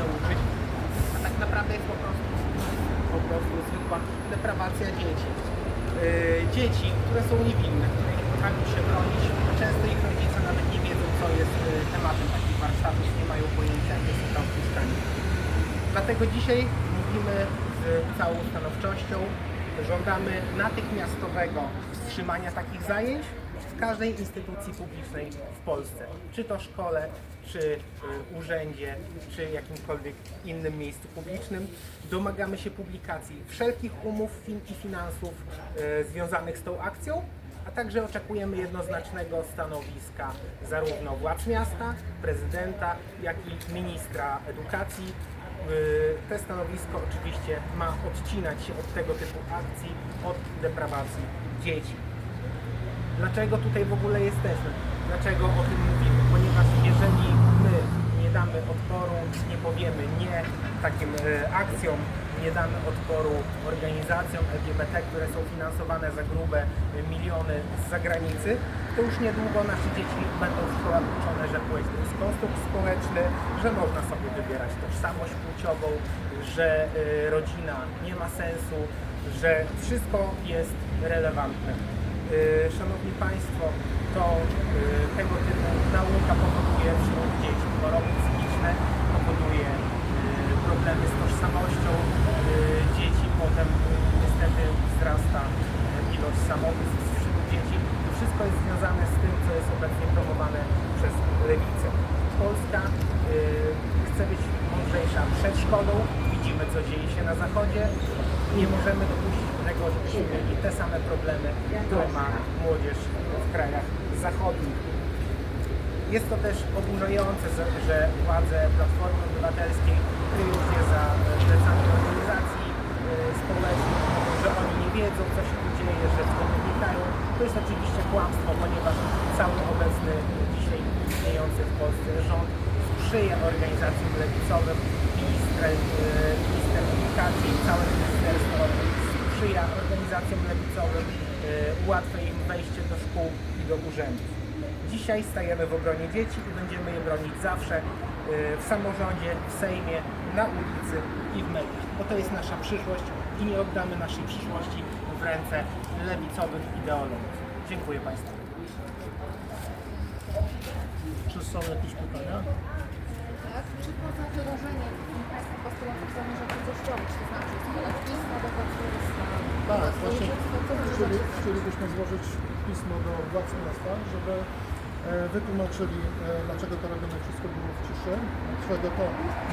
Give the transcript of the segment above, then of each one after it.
nauczyć. A tak naprawdę jest po prostu po prostu zwykła deprawacja dzieci. Yy, dzieci, które są niewinne, które nie potrafią się bronić, często ich rodzice nawet nie wiedzą, co jest yy, tematem takich warsztatów, nie mają pojęcia, jakie są tam wpuszczani. Dlatego dzisiaj mówimy z całą stanowczością, żądamy natychmiastowego wstrzymania takich zajęć w każdej instytucji publicznej w Polsce. Czy to szkole, czy y, urzędzie, czy jakimkolwiek innym miejscu publicznym. Domagamy się publikacji wszelkich umów i finansów y, związanych z tą akcją, a także oczekujemy jednoznacznego stanowiska zarówno władz miasta, prezydenta, jak i ministra edukacji. Y, Te stanowisko oczywiście ma odcinać się od tego typu akcji, od deprawacji dzieci. Dlaczego tutaj w ogóle jesteśmy? Dlaczego o tym mówimy? Ponieważ jeżeli my nie damy odporu, nie powiemy nie takim e, akcjom, nie damy odporu organizacjom LGBT, które są finansowane za grube e, miliony z zagranicy, to już niedługo nasze dzieci będą w szkołach uczone, że płeć to jest konstrukt społeczny, że można sobie wybierać tożsamość płciową, że e, rodzina nie ma sensu, że wszystko jest relevantne. Y, Szanowni Państwo, to y, tego typu nauka powoduje wśród dzieci choroby psychiczne, powoduje y, problemy z tożsamością dzieci, potem niestety wzrasta ilość samobójstw wśród dzieci. To wszystko jest związane z tym, co jest obecnie promowane przez lewicę. Polska chce być mądrzejsza przed szkodą, widzimy co dzieje się na zachodzie, nie możemy dopuścić mieli te same problemy, które ma młodzież w krajach zachodnich. Jest to też oburzające, że- władze Platformy Obywatelskiej kryją się za plecami organizacji e, społecznych, że oni nie wiedzą, co się tu dzieje, że w to nie wnikają. To jest oczywiście kłamstwo, ponieważ cały obecny dzisiaj istniejący w Polsce rząd sprzyja organizacjom lewicowym, minister, e, minister edukacji, całe ministerstwo sprzyja organizacjom lewicowym, e, ułatwia im wejście do szkół i do urzędów. Dzisiaj stajemy w obronie dzieci i będziemy je bronić zawsze e, w samorządzie, w Sejmie, na ulicy i w mediach, bo to jest nasza przyszłość i nie oddamy naszej przyszłości w ręce lewicowych ideologów. Dziękuję Państwu. Czy są jakieś pytania? Tak? Czy poza wyrażeniem Państwa postulatów zamierzacie coś robić? To znaczy składać pismo do Władysława? Tak, właśnie chcieli, chcielibyśmy złożyć pismo do władz miasta, żeby e, wytłumaczyli, e, dlaczego to robione wszystko było w ciszy, dlaczego to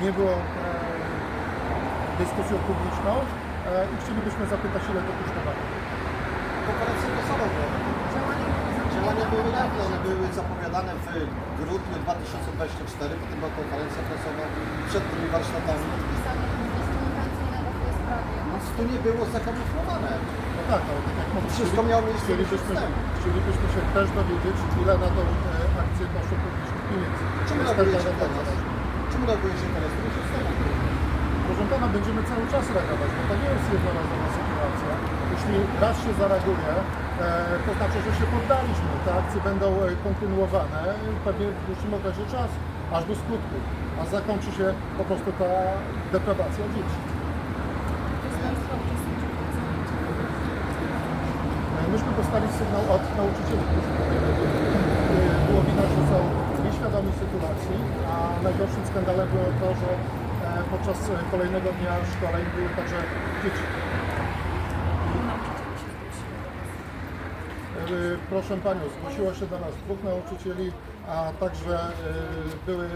nie było e, dyskusją publiczną i chcielibyśmy zapytać, ile to kosztowało. Konferencje prasowe Działania Działania były jawne, one były zapowiadane w grudniu 2024, potem była konferencja prasowa przed tymi warsztatami. Nic tu nie było zakamuflowane. No tak, ale tak jak mówię, Wszystko miało miejsce chcielibyśmy, temu. chcielibyśmy się też dowiedzieć, ile na tą e, akcję poszło publicznych pieniędzy. Czym To jest reaguje też się dla nas teraz? Czym reaguje się teraz? Pana, będziemy cały czas reagować, bo to nie jest jednorazowa sytuacja. Jeśli raz się zareaguje, e, to znaczy, że się poddaliśmy. Te akcje będą e, kontynuowane pewnie w dłuższym okresie czasu, aż do skutku. A zakończy się po prostu ta deprawacja dzieci. E, Myśmy dostali sygnał od nauczycieli. którzy Było widać, że są nieświadomi sytuacji, a najgorszym skandalem było to, że podczas e, kolejnego dnia szkoleń były także dzieci. E, Proszę Panią, zgłosiło się do nas dwóch nauczycieli, a także e, były, e,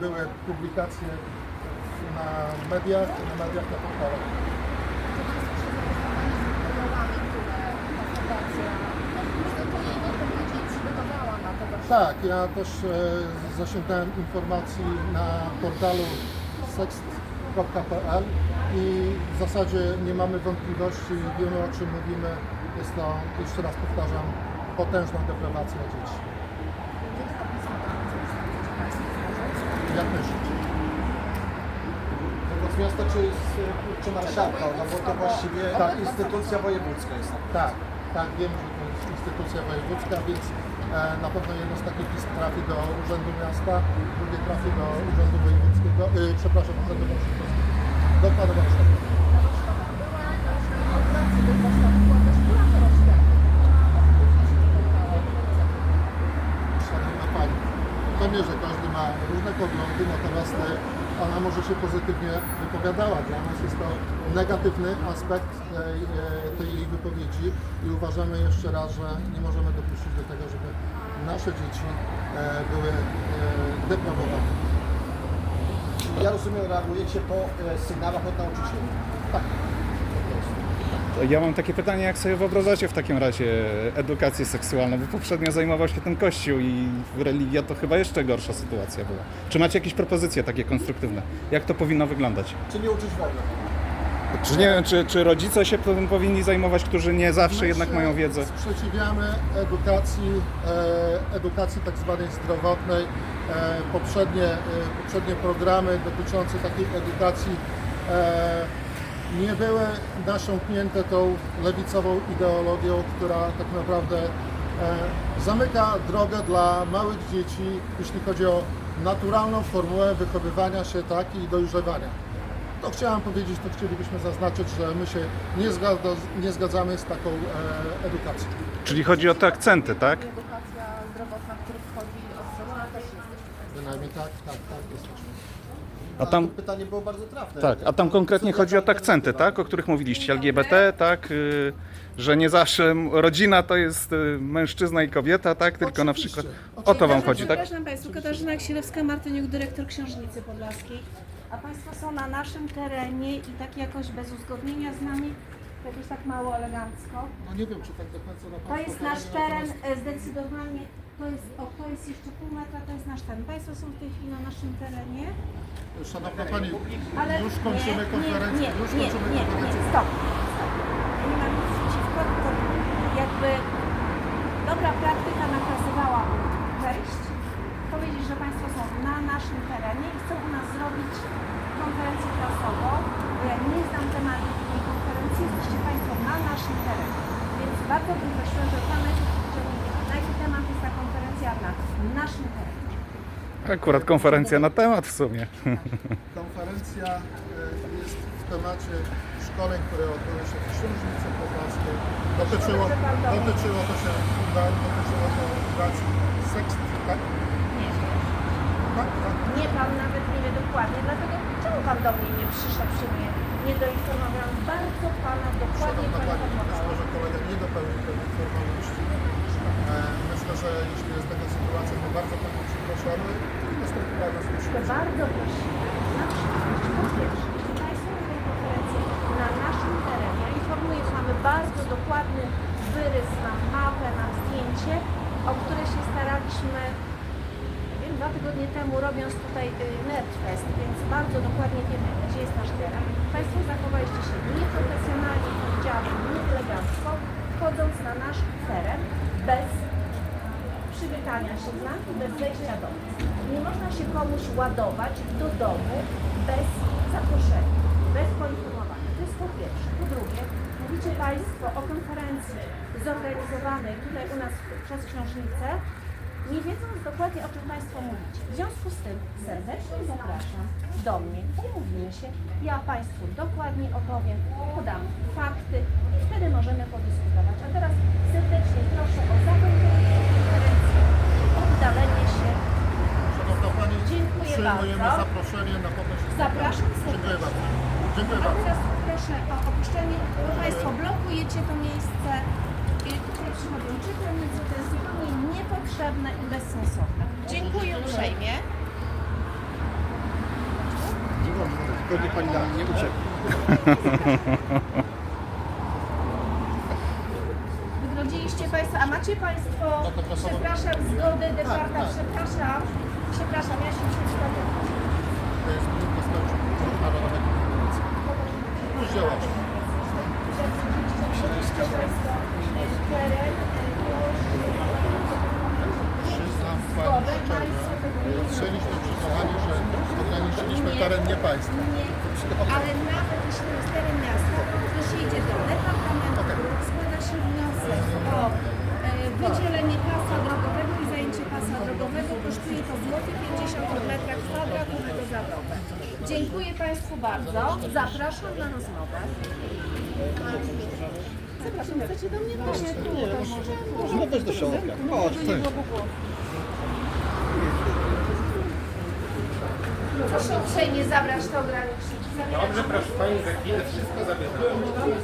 były publikacje na mediach, na mediach na portalach. Tak, ja też e, zasięgnąłem informacji na portalu sext.pl i w zasadzie nie mamy wątpliwości, wiemy o czym mówimy. Jest to, jeszcze raz powtarzam, potężna deprawacja dzieci. Jak. Tego z miasta czy, z, czy marszałka, no bo to właściwie Tak. instytucja wojewódzka jest. Tak, tak, wiem, że to jest instytucja wojewódzka, więc na pewno jedno z takich pism trafi do Urzędu Miasta, drugie trafi do Urzędu Wojewódzkiego, y, przepraszam, Urzędu Marszałkowskiego, do Pana racji do Warszawy była też kurator oświaty. Szanowna Pani, pewnie, że każdy ma różne poglądy, natomiast e, ona może się pozytywnie wypowiadała. Dla nas jest to negatywny aspekt tej, e, tej jej wypowiedzi i uważamy jeszcze raz, że nie możemy dopuścić do tego, żeby nasze dzieci e, były deprawowane. Ja rozumiem, reagujecie po sygnałach od nauczycieli. Tak. Ja mam takie pytanie, jak sobie wyobrażacie w takim razie edukację seksualną, bo poprzednio zajmował się tym Kościół i religia to chyba jeszcze gorsza sytuacja była. Czy macie jakieś propozycje takie konstruktywne? Jak to powinno wyglądać? Czy nie uczyć wolno? Czy, nie wiem, czy, czy rodzice się tym powinni zajmować, którzy nie zawsze My jednak się mają wiedzę? Sprzeciwiamy edukacji, e, edukacji tak zwanej zdrowotnej. E, poprzednie, e, poprzednie programy dotyczące takiej edukacji e, nie były nasiąknięte tą lewicową ideologią, która tak naprawdę e, zamyka drogę dla małych dzieci, jeśli chodzi o naturalną formułę wychowywania się tak i dojrzewania. To chciałem powiedzieć, to chcielibyśmy zaznaczyć, że my się nie, zgadza, nie zgadzamy z taką e, edukacją. Czyli chodzi o te akcenty, tak? Edukacja zdrowotna, w której wchodzi od strony też jest. Bynajmniej tak, tak, tak, jesteśmy. A tam, To pytanie było bardzo trafne. tak, a tam konkretnie chodzi o te akcenty, tak? O których mówiliście, LGBT, tak? Y, Że nie zawsze m- rodzina to jest y, mężczyzna i kobieta, tak? Tylko na Oczywiście. przykład o to wam chodzi, tak? Przepraszam Państwa, Katarzyna Ksielewska-Martyniuk, dyrektor Książnicy Podlaskiej. A Państwo są na naszym terenie i tak jakoś bez uzgodnienia z nami, jakoś tak mało elegancko. No nie wiem, czy tak do końca na To jest nasz teren, natomiast e, zdecydowanie, to jest, o, to jest jeszcze pół metra, to jest nasz teren. Państwo są w tej chwili na naszym terenie. Szanowna Pani, Ale już kończymy nie, konferencję. Nie, już nie, kończymy nie, nie, konferencję. nie, stop, stop. Ja Nie mam nic przeciwko, tylko jakby dobra praktyka nakazywała wejść, powiedzieć, że Państwo są na naszym terenie i chcą u nas zrobić konferencję prasową, bo ja nie znam tematu tej konferencji, jesteście Państwo na naszym terenie. Więc bardzo bym prosiła, że Pan najpierw powiedział, na jaki temat jest ta konferencja na naszym terenie. Akurat konferencja na temat w sumie. Konferencja e, jest w temacie szkoleń, które odbyły się w Księżnicy Podlaskiej. Dotyczyło, dotyczyło to się dotyczyło to fundacji Seks, tak? Nie, Tak, tak. Nie, pan nawet nie wie dokładnie, dlatego czemu pan do mnie nie przyszedł, się mnie nie doinformowałam? Bardzo pana dokładnie Szanowna Pani, być poinformowałam. może kolega nie dopełnił pewnych formalności. E, Myślę, że jeśli jest taka sytuacja, to bardzo Panią przepraszamy i postępowania To słusznie. Bardzo na przyszłość, po pierwsze, na naszym terenie, informuję, że mamy bardzo dokładny wyrys, mam mapę, mam zdjęcie, o które się staraliśmy wiem, dwa tygodnie temu robiąc tutaj y, Nerdfest, więc bardzo dokładnie wiemy, gdzie jest nasz teren. Państwo zachowaliście się nieprofesjonalnie, powiedziałabym, nieelegancko, wchodząc na nasz teren bez przywitania się z nami, bez wejścia do nas. Nie można się komuś ładować do domu bez zaproszenia, bez poinformowania. To jest po pierwsze. Po drugie, mówicie Państwo o konferencji zorganizowanej tutaj u nas przez książnicę, nie wiedząc dokładnie o czym Państwo mówicie. W związku z tym serdecznie zapraszam do mnie, umówimy się, ja Państwu dokładnie opowiem, podam fakty i wtedy możemy podyskutować. A teraz serdecznie proszę o zakończenie konferencji, oddalenie się. Szanowna Pani, Dziękuję przyjmujemy bardzo. zaproszenie na Zapraszam. Dziękuję serdecznie. bardzo. Dziękuję A bardzo. teraz proszę o opuszczenie, Państwo blokujecie to miejsce. I tutaj przychodzą czytelnicy, to jest zupełnie niepotrzebne i bezsensowne. Dziękuję uprzejmie. Niech Pani da, nie uciekł. Wygrodziliście Państwo, a macie Państwo, proszę. przepraszam, zgody, departa, tak. przepraszam, przepraszam, ja się przeczytam. To jest minutka skończona Narodowego Konferencji. już działacie. Przyznam Pani szczerze, słyszeliśmy przy kochani, że ograniczyliśmy teren nie państwa. Ale nawet jeśli to jest teren miasta, to się idzie do departamentu, składa się wniosek o e, wydzielenie pasa drogowego i zajęcie pasa drogowego. Kosztuje to złoty 50 od metra kwadratowego za dobę. Dziękuję Państwu bardzo. Zapraszam na rozmowę. Zapraszam, chcecie do mnie też? Nie, może. Możemy wejść do środka. Chodź. Proszę uprzejmie zabrać to ograniczenie. Dobrze, proszę Pani, za chwilę wszystko zabieramy.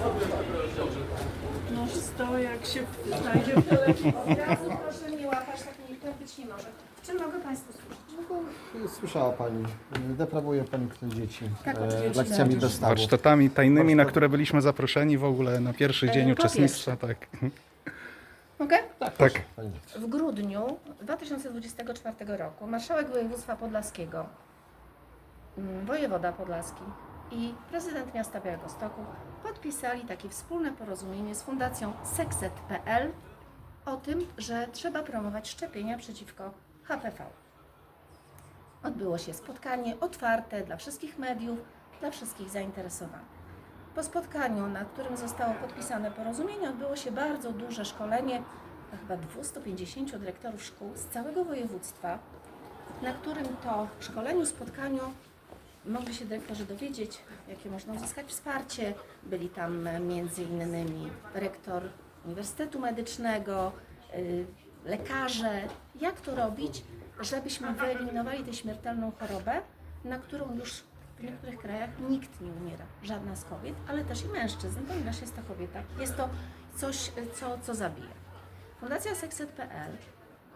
No sto jak się znajdzie w telewizji. Od razu proszę nie łapać, tak nie, tak być nie może. Czy mogę Państwu służyć? Słyszała Pani, deprawuje Pani tutaj dzieci Tak, e, oczywiście. lekcjami bez stawu. Warsztatami tajnymi, na które byliśmy zaproszeni w ogóle na pierwszy dzień E, uczestnictwa. Tak. Mogę? Tak, Tak. W grudniu 2024 roku marszałek województwa podlaskiego, mm, wojewoda podlaski i prezydent miasta Białegostoku podpisali takie wspólne porozumienie z fundacją Sexet.pl o tym, że trzeba promować szczepienia przeciwko HPV. Odbyło się spotkanie otwarte dla wszystkich mediów, dla wszystkich zainteresowanych. Po spotkaniu, na którym zostało podpisane porozumienie, odbyło się bardzo duże szkolenie chyba 250 dyrektorów szkół z całego województwa, na którym to szkoleniu, spotkaniu mogli się dyrektorzy dowiedzieć, jakie można uzyskać wsparcie. Byli tam między innymi rektor Uniwersytetu Medycznego, y, lekarze. Jak to robić, żebyśmy wyeliminowali tę śmiertelną chorobę, na którą już w niektórych krajach nikt nie umiera, żadna z kobiet, ale też i mężczyzn, ponieważ jest to kobieta. Jest to coś, y, co, co zabija. Fundacja Sexet.pl,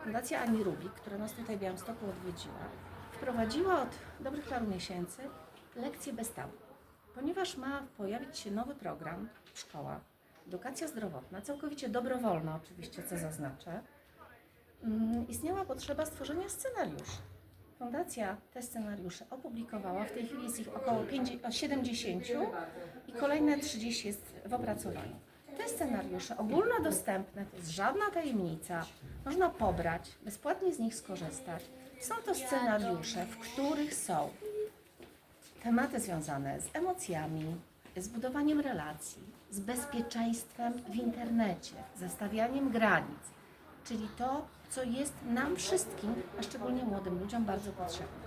Fundacja Ani Rubik, która nas tutaj w Białymstoku odwiedziła, wprowadziła od dobrych paru miesięcy lekcje bez tabu. Ponieważ ma pojawić się nowy program w szkołach, edukacja zdrowotna, całkowicie dobrowolna oczywiście, co zaznaczę, mm, istniała potrzeba stworzenia scenariuszy. Fundacja te scenariusze opublikowała, w tej chwili jest ich około 50, 70 i kolejne 30 jest w opracowaniu. Te scenariusze ogólnodostępne, to jest żadna tajemnica, można pobrać, bezpłatnie z nich skorzystać. Są to scenariusze, w których są tematy związane z emocjami, z budowaniem relacji, z bezpieczeństwem w internecie, ze stawianiem granic, czyli to, co jest nam wszystkim, a szczególnie młodym ludziom, bardzo potrzebne.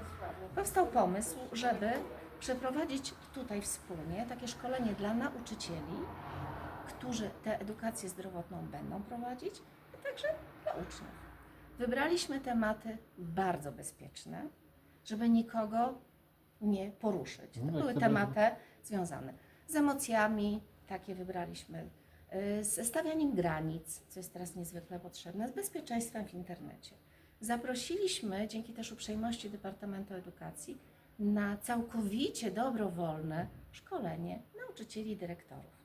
Powstał pomysł, żeby przeprowadzić tutaj wspólnie takie szkolenie dla nauczycieli, którzy tę edukację zdrowotną będą prowadzić, a także dla uczniów. Wybraliśmy tematy bardzo bezpieczne, żeby nikogo nie poruszyć. To No, były tematy związane z emocjami, takie wybraliśmy, y, ze stawianiem granic, co jest teraz niezwykle potrzebne, z bezpieczeństwem w internecie. Zaprosiliśmy, dzięki też uprzejmości Departamentu Edukacji, na całkowicie dobrowolne szkolenie nauczycieli i dyrektorów,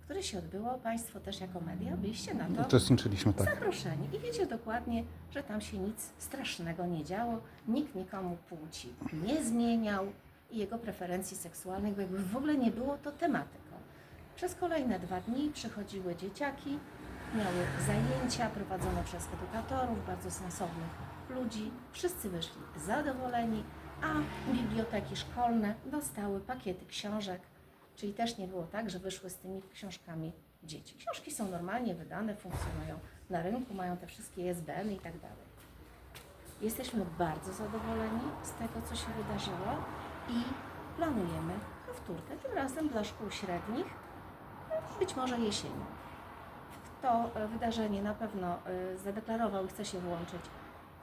które się odbyło. Państwo też jako media byliście na to Uczestniczyliśmy tak. zaproszeni i wiecie dokładnie, że tam się nic strasznego nie działo, nikt nikomu płci nie zmieniał i jego preferencji seksualnych, bo jakby w ogóle nie było to tematyką. Przez kolejne dwa dni przychodziły dzieciaki, miały zajęcia prowadzone przez edukatorów, bardzo sensownych ludzi. Wszyscy wyszli zadowoleni, a biblioteki szkolne dostały pakiety książek, czyli też nie było tak, że wyszły z tymi książkami dzieci. Książki są normalnie wydane, funkcjonują na rynku, mają te wszystkie ISBN i tak dalej. Jesteśmy bardzo zadowoleni z tego, co się wydarzyło i planujemy powtórkę, tym razem dla szkół średnich, być może jesienią. W to e, wydarzenie na pewno e, zadeklarował i chce się włączyć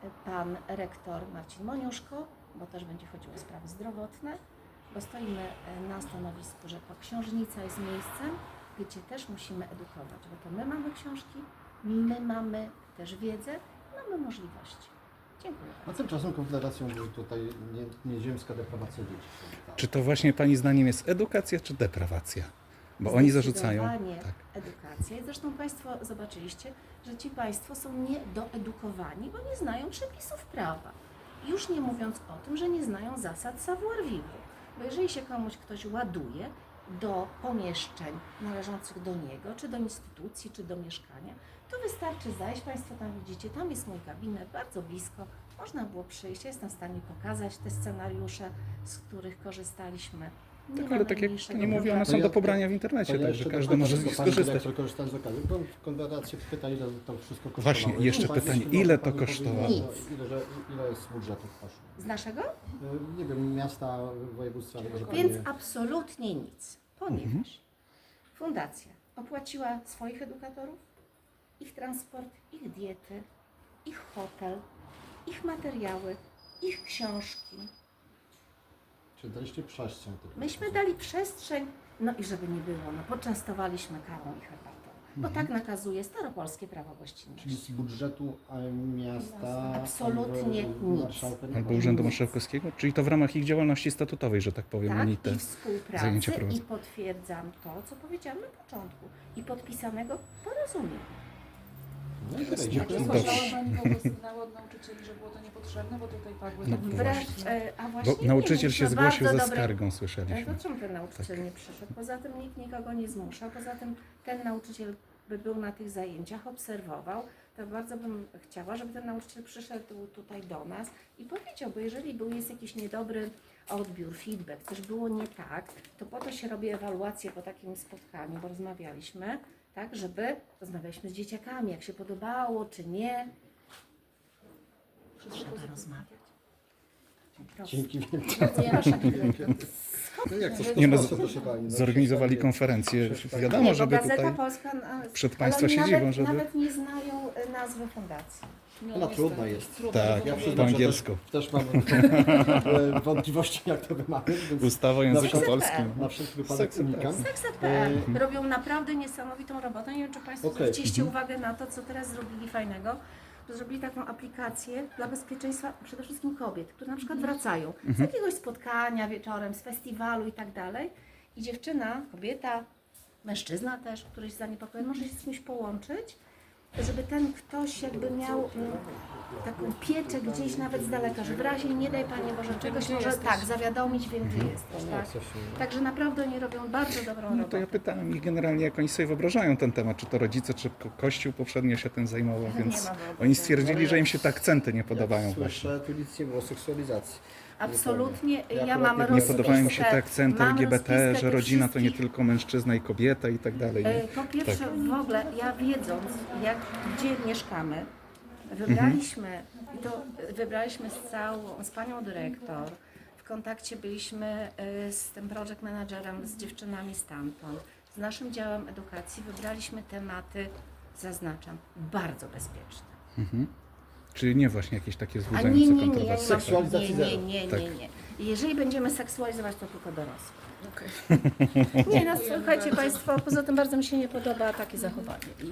e, pan rektor Marcin Moniuszko, bo też będzie chodziło o sprawy zdrowotne, bo stoimy na stanowisku, że to książnica jest miejscem, gdzie też musimy edukować, bo to my mamy książki, my mamy też wiedzę, mamy możliwości. Dziękuję. A tymczasem Konfederacją był tutaj nie, nieziemska deprawacja dzieci. Czy to właśnie Pani zdaniem jest edukacja czy deprawacja? Bo oni zarzucają. Tak. edukację. Zresztą Państwo zobaczyliście, że ci Państwo są niedoedukowani, bo nie znają przepisów prawa. Już nie mówiąc o tym, że nie znają zasad savoir vivre. Bo jeżeli się komuś ktoś ładuje, do pomieszczeń należących do niego, czy do instytucji, czy do mieszkania, to wystarczy zajść. Państwo tam widzicie, tam jest mój gabinet, bardzo blisko. Można było przyjść, ja jestem w stanie pokazać te scenariusze, z których korzystaliśmy. Tak, ale tak jak nie mówię, one są do pobrania w internecie, To ja także jeszcze każdy może z tylko nich pani skorzystać. dyrektor korzysta z okazji. Bo Konfederacja pyta, ile to wszystko kosztowało. Właśnie, jeszcze Pani- pytanie, pani ile pani to kosztowało? Nic. Ile, że, ile jest budżetu kosztuje? Z naszego? Nie wiem, miasta, województwa, ale może pani... Więc absolutnie nic, ponieważ fundacja opłaciła swoich edukatorów, ich transport, ich diety, ich hotel, ich materiały, ich książki. Czy daliście przestrzeń? tych Myśmy dali przestrzeń, no i żeby nie było, no poczęstowaliśmy kawą i herbatą, bo tak nakazuje staropolskie prawo Czyli gościnności. z budżetu e, miasta... Absolutnie albo nic. marszałka nie Albo? Urzędu Marszałkowskiego? Czyli to w ramach ich działalności statutowej, że tak powiem, Tak, oni te... i współpracy zajęcia prowadzą. i potwierdzam to, co powiedziałam na początku i podpisanego porozumienia. Słyszała Pani w ogóle sygnały od nauczycieli, że było to niepotrzebne, bo tutaj padły No takie Wręcz, właśnie. e, a właśnie Bo nie, nauczyciel się zgłosił ze bardzo dobre- skargą, Ale słyszeliśmy. to czemu ten nauczyciel nie przyszedł? Poza tym nikt nikogo nie zmusza, poza tym ten nauczyciel by był na tych zajęciach, obserwował, to bardzo bym chciała, żeby ten nauczyciel przyszedł tutaj do nas i powiedział, bo jeżeli był jest jakiś niedobry odbiór, feedback, coś było nie tak, to po to się robi ewaluację po takim spotkaniu, bo rozmawialiśmy, tak, żeby rozmawialiśmy z dzieciakami, jak się podobało, czy nie. Trzeba rozmawiać. Dzięki wielkie. No jak coś Nie no, proszę, proszę pani. no, Zorganizowali konferencję. przestań- Wiadomo, żeby Gazeta tutaj... Polska na, przed ale państwa oni się nawet, żeby- Nawet nie znają e, nazwy fundacji. No, Ona niestety, trudna jest. trudno Tak, Ja powiedzieć. że angielsku. Też, też mam e, wątpliwości, jak to wymawiać, więc Ustawa o języku Dobrze. polskim. na wszelki wypadek unikam. Sex.pl robią naprawdę niesamowitą robotę. Nie wiem, czy Państwo Okej. zwróciliście uwagę na to, co teraz zrobili fajnego. Zrobili taką aplikację dla bezpieczeństwa przede wszystkim kobiet, które na przykład wracają z jakiegoś spotkania wieczorem, z festiwalu i tak dalej. I dziewczyna, kobieta, mężczyzna też, który jest zaniepokojony, może się z kimś połączyć, żeby ten ktoś jakby miał mm, taką pieczę gdzieś nawet z daleka, że w razie nie daj Panie Boże czegoś, może jesteś. tak, zawiadomić, wiem gdzie jesteś. No, Tak? Także naprawdę oni robią bardzo dobrą No to robotę. ja pytałem ich generalnie, jak oni sobie wyobrażają ten temat, czy to rodzice, czy ko- Kościół poprzednio się tym zajmował, więc oni stwierdzili, że im się te akcenty nie podobają jak właśnie. Słyszę, tu nic nie było o seksualizacji. Absolutnie. Ja mam nie- Nie rozpiskę. podobają mi się te akcenty mam LGBT, że rodzina to nie tylko mężczyzna i kobieta i tak dalej. E, Po pierwsze, Tak. w ogóle ja wiedząc, jak, gdzie mieszkamy, wybraliśmy, i to wybraliśmy z całą, z panią dyrektor, w kontakcie byliśmy e, z tym project managerem, z dziewczynami stamtąd, z naszym działem edukacji, wybraliśmy tematy, zaznaczam, bardzo bezpieczne. Czyli nie właśnie jakieś takie A nie, nie, nie, ja nie kontrowersje. Seksualizacji nie, nie, zero. nie, Tak. nie, nie. Jeżeli będziemy seksualizować, to tylko dorosłych. Okej. Nie, no słuchajcie Państwo, poza tym bardzo mi się nie podoba takie zachowanie i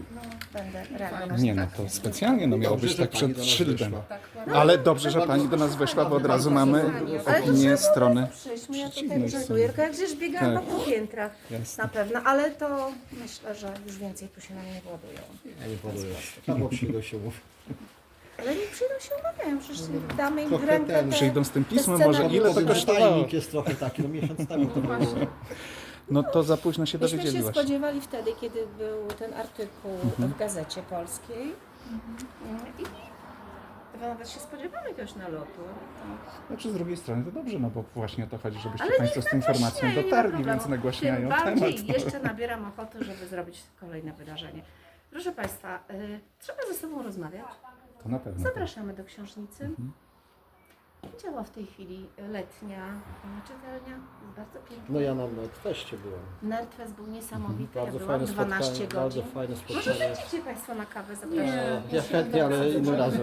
będę reagować. Nie no, to specjalnie no miało Dobrze, być że tak pani przed do nas szyldem. wyszła. Tak, Ale dobrze, że pani do nas weszła, bo od razu mamy Ale to opinię trzeba strony. Przyjdźmy, ja tutaj przeciwnej urzęduję, tylko jak gdzieś biegałam Tak. po piętrach Jasne. na pewno, ale to myślę, że już więcej tu się na mnie ładują. Ja nie podoba. Albo przyjdą się umówić. Ale nie przyjdą się umawiają, przecież damy im Trochę rękę ten, te, Przyjdą z tym pismem, może scenariusze. ile to Ten kosztowało? Tajnik jest trochę taki, no miesiąc temu to było. No to za późno się Myśmy dowiedzieli się właśnie. spodziewali wtedy, kiedy był ten artykuł w Gazecie Polskiej i nawet się spodziewamy jakiegoś nalotu. Znaczy z drugiej strony to dobrze, no bo właśnie o to chodzi, żebyście Ale Państwo z tą informacją nagłaśniają, nie ma dotarli, problemu. więc nagłaśniają Tym bardziej temat. jeszcze nabieram ochoty, żeby zrobić kolejne wydarzenie. Proszę Państwa, y, trzeba ze sobą rozmawiać. To na pewno. Zapraszamy do książnicy. Działa w tej chwili letnia czytelnia. Jest bardzo piękna. No ja na teście byłem. Nertwes był niesamowity. Ja Bardzo byłam fajne 12 spotkanie, bardzo godzin. fajne Może spotkanie. Państwo na kawę Nie, zapraszam. ja chętnie, ale innym razem.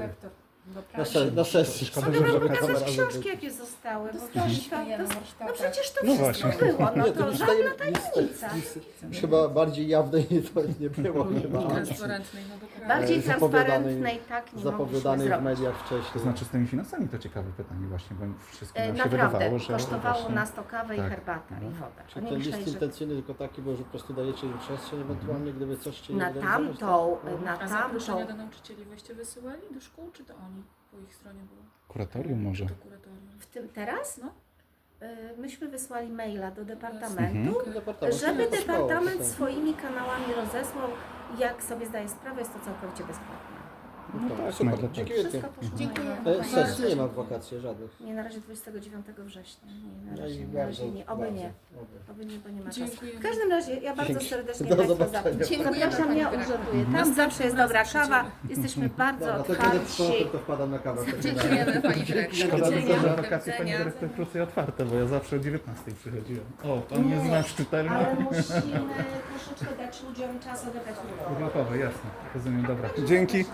Na, se, na sesji. Mogę Wam żeby pokazać książki, jakie zostały, bo to, to, to, no przecież to No wszystko właśnie. było, no to żadna tajem- nic- tajemnica. nic- Chyba bardziej jawnej to nie było chyba. Transparentnej, no dokładnie. Bardziej zapowiadanej- transparentnej tak nie mogliśmy Zapowiadanej w zrobić. mediach To wcześniej. znaczy z tymi finansami to ciekawe pytanie właśnie, bo wszystkim E, nam się Naprawdę, wydawało, że kosztowało właśnie- nas to kawę i tak. herbata i woda. Czy Oni ten list myśleli, że intencyjny tylko taki był, że po prostu dajecie im przestrzeń ewentualnie, gdyby coś się na nie realizować, tamtą, tak? na A zaproszenia tamtą, do nauczycieli wyście wysyłali do szkół, czy to oni po ich stronie było? Kuratorium może. Do kuratorium. w tym teraz? No. y, myśmy wysłali maila do departamentu, Departament żeby departament swoimi kanałami rozesłał, jak sobie zdaje sprawę, jest to całkowicie bezpłatne. No tak, Super, dziękuję. Wszystko poszło Dziękujemy. na E, Sesji nie ma w wakacje żadnych. Nie, na razie 29 września. Nie, na No razie, na razie nie. Oby bardzo. nie. Oby. Oby nie, bo nie ma czasu. W każdym razie ja bardzo serdecznie Do Państwa zobaczenia. zapraszam. Dziękujemy, Zapraszam, Pani ja Dyrektor. urzęduję. Tam zawsze jest dobra kawa. Jesteśmy bardzo Dobra, to kiedy otwarci. czwartek to wpadam na kawę. w takim razie. Dziękujemy Pani Dyrektor. Szkoda tylko, że Do wakacje pani dyrektor otwarte, bo ja zawsze o 19 przychodziłem. O, pan jest nasz czytelny. Ale musimy troszeczkę dać ludziom czas odebrać urlop. Jasne. Rozumiem, dobra. Dzięki.